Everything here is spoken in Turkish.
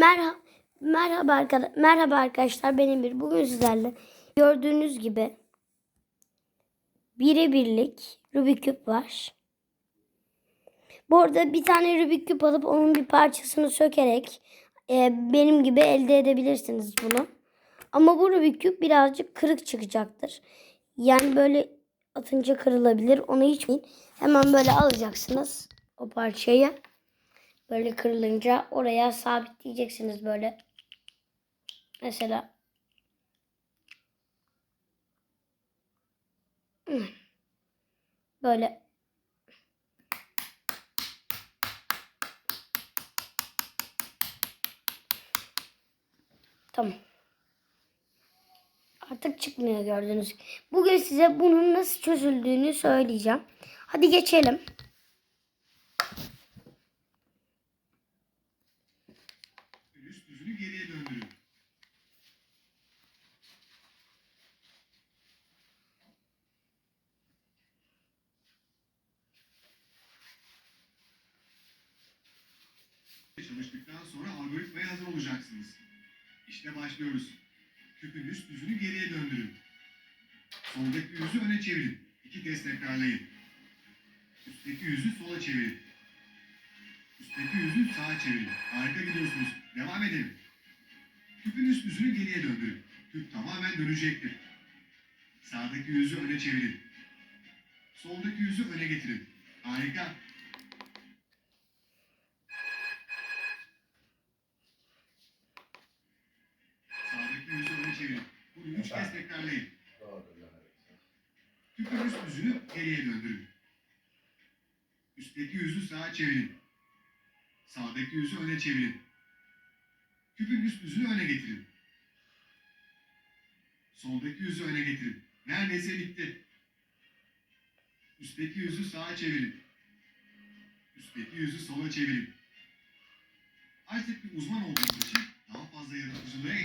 Merhaba merhaba arkadaşlar. Merhaba arkadaşlar. Benim bir bugün sizlerle gördüğünüz gibi bire birlik Rubik küp var. Bu arada bir tane Rubik küp alıp onun bir parçasını sökerek e, benim gibi elde edebilirsiniz bunu. Ama bu Rubik küp birazcık kırık çıkacaktır. Yani böyle atınca kırılabilir. Onu hiç hemen böyle alacaksınız o parçayı. Böyle kırılınca oraya sabitleyeceksiniz böyle. Mesela böyle Tamam. Artık çıkmıyor gördüğünüz. Bugün size bunun nasıl çözüldüğünü söyleyeceğim. Hadi geçelim. Üst yüzünü geriye döndürün. Çalıştıktan sonra algoritmaya hazır olacaksınız. İşte başlıyoruz. Küpün üst yüzünü geriye döndürün. Soldaki yüzü öne çevirin. İki kez tekrarlayın. Üstteki yüzü sola çevirin. Üstteki yüzü sağa çevirin. Harika gidiyorsunuz. Devam edelim. Küpün üst yüzünü geriye döndürün. Küp tamamen dönecektir. Sağdaki yüzü öne çevirin. Soldaki yüzü öne getirin. Harika. Çevirin. Bunu üç kez tekrarlayın. Küpün üst yüzünü geriye döndürün. Üstteki yüzü sağa çevirin. Sağdaki yüzü öne çevirin. Küpün üst yüzünü öne getirin. Soldaki yüzü öne getirin. Neredeyse bitti. Üstteki yüzü sağa çevirin. Üstteki yüzü sola çevirin. Artık bir uzman olduğunuz için daha fazla yaratıcılığa ihtiyaç